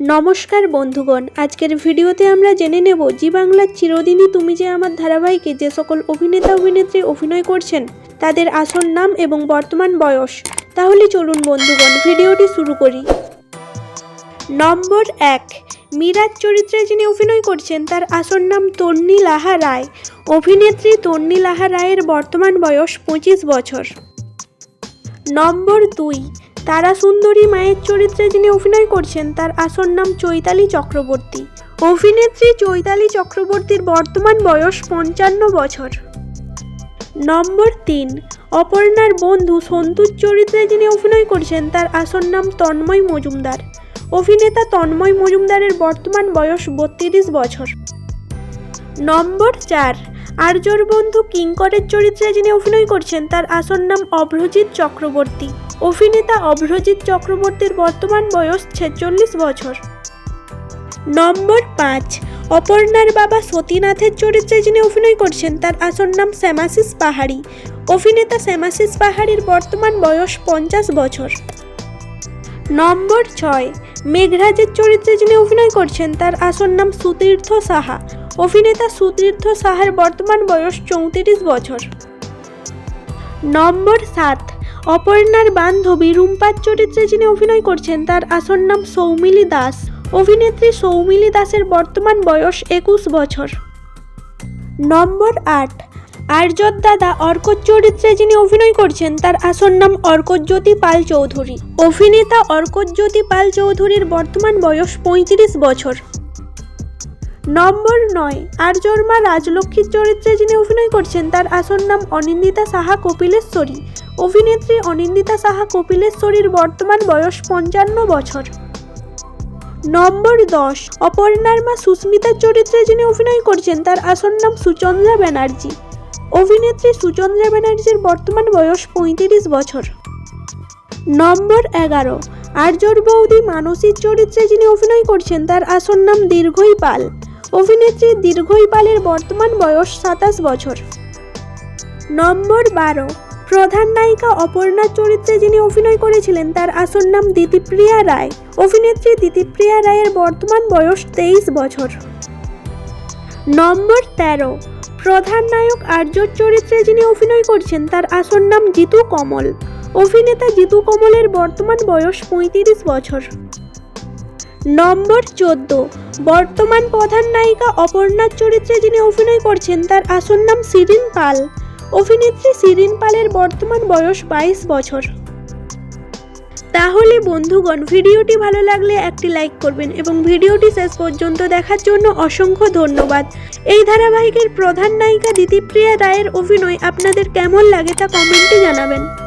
নমস্কার বন্ধুগণ, আজকের ভিডিওতে আমরা জেনে নেব জি বাংলার চিরদিনই তুমি যে আমার ধারাবাহিকে যে সকল অভিনেতা, অভিনেত্রী অভিনয় করছেন, তাদের আসল নাম এবং বর্তমান বয়স। তাহলে চলুন বন্ধুগণ, ভিডিওটি শুরু করি। নম্বর এক, মিরাজ চরিত্রে যিনি অভিনয় করছেন, তার আসল নাম তন্নি লাহা রায়। অভিনেত্রী তন্নি লাহা রায়ের বর্তমান বয়স পঁচিশ বছর। নম্বর দুই তারা সুন্দরী মায়ের চরিত্রে যিনি অভিনয় করছেন, তার আসল নাম চৈতালি চক্রবর্তী। অভিনেত্রী চৈতালি চক্রবর্তীর বর্তমান বয়স পঞ্চান্ন বছর। নম্বর তিন, অপর্ণার বন্ধু সন্তুর চরিত্রে যিনি অভিনয় করছেন, তার আসল নাম তন্ময় মজুমদার। অভিনেতা তন্ময় মজুমদারের বর্তমান বয়স বত্রিশ বছর। নম্বর চার আর্যর বন্ধু কিঙ্করের চরিত্রে যিনি অভিনয় করছেন, তার আসল নাম অভ্রজিৎ চক্রবর্তী। অভিনেতা অভ্রজিৎ চক্রবর্তীর বর্তমান বয়স ছেচল্লিশ বছর। নম্বর পাঁচ, অপর্ণার বাবা সতীনাথের চরিত্রে যিনি অভিনয় করছেন, তার আসল নাম শ্যামাশিস পাহাড়ি। অভিনেতা শ্যামাশিস পাহাড়ির বর্তমান বয়স পঞ্চাশ বছর। নম্বর ছয়, মেঘরাজের চরিত্রে যিনি অভিনয় করছেন, তার আসল নাম সুতীর্থ সাহা। অভিনেতা সুতীর্থ সাহার বর্তমান বয়স চৌত্রিশ বছর। নম্বর সাত, অপর্ণার বান্ধবী রুম্পার চরিত্রে যিনি অভিনয় করছেন, তার আসল নাম সৌমিলি দাস। অভিনেত্রী সৌমিলি দাসের বর্তমান বয়স একুশ বছর। নম্বর আট আর্যর দাদা অর্কর চরিত্রে যিনি অভিনয় করছেন, তার আসল নাম অর্কজ্যোতি পাল চৌধুরী। অভিনেতা অর্কজ্যোতি পাল চৌধুরীর বর্তমান বয়স পঁয়ত্রিশ বছর। নম্বর নয়। আর্যর মা রাজলক্ষ্মীর চরিত্রে যিনি অভিনয় করছেন, তার আসল নাম অনিন্দিতা সাহা কপিলেশ্বরী। অভিনেত্রী অনিন্দিতা সাহা কপিলেশ্বরীর বর্তমান বয়স পঞ্চান্ন বছর। নম্বর দশ, অপর্ণার মা সুস্মিতার চরিত্রে যিনি অভিনয় করছেন, তার আসল নাম সুচন্দ্রা ব্যানার্জি। অভিনেত্রী সুচন্দ্রা ব্যানার্জির বর্তমান বয়স পঁয়ত্রিশ বছর। নম্বর এগারো, আর্যর বৌদি মানসীর চরিত্রে যিনি অভিনয় করছেন, তার আসল নাম দীর্ঘই পাল। অভিনেত্রী দীর্ঘই পালের বর্তমান বয়স সাতাশ বছর। নম্বর বারো, প্রধান নায়িকা অপর্ণার চরিত্রে যিনি অভিনয় করেছিলেন, তার আসল নাম দিতিপ্রিয়া রায়। অভিনেত্রী দিতিপ্রিয়া রায়ের বর্তমান বয়স তেইশ বছর। নম্বর তেরো, প্রধান নায়ক আর্যর চরিত্রে যিনি অভিনয় করছেন, তার আসল নাম জিতু কমল। অভিনেতা জিতু কমলের বর্তমান বয়স পঁয়ত্রিশ বছর। নম্বর চোদ্দ। বর্তমান প্রধান নায়িকা অপর্ণার চরিত্রে যিনি অভিনয় করছেন, তার আসল নাম শিরিন পাল। অভিনেত্রী শিরিন পালের বর্তমান বয়স বাইশ বছর। তাহলে বন্ধুগণ, ভিডিওটি ভালো লাগলে একটি লাইক করবেন এবং ভিডিওটি শেষ পর্যন্ত দেখার জন্য অসংখ্য ধন্যবাদ। এই ধারাবাহিকের প্রধান নায়িকা দিতিপ্রিয়া রায়ের অভিনয় আপনাদের কেমন লাগে তা কমেন্টে জানাবেন।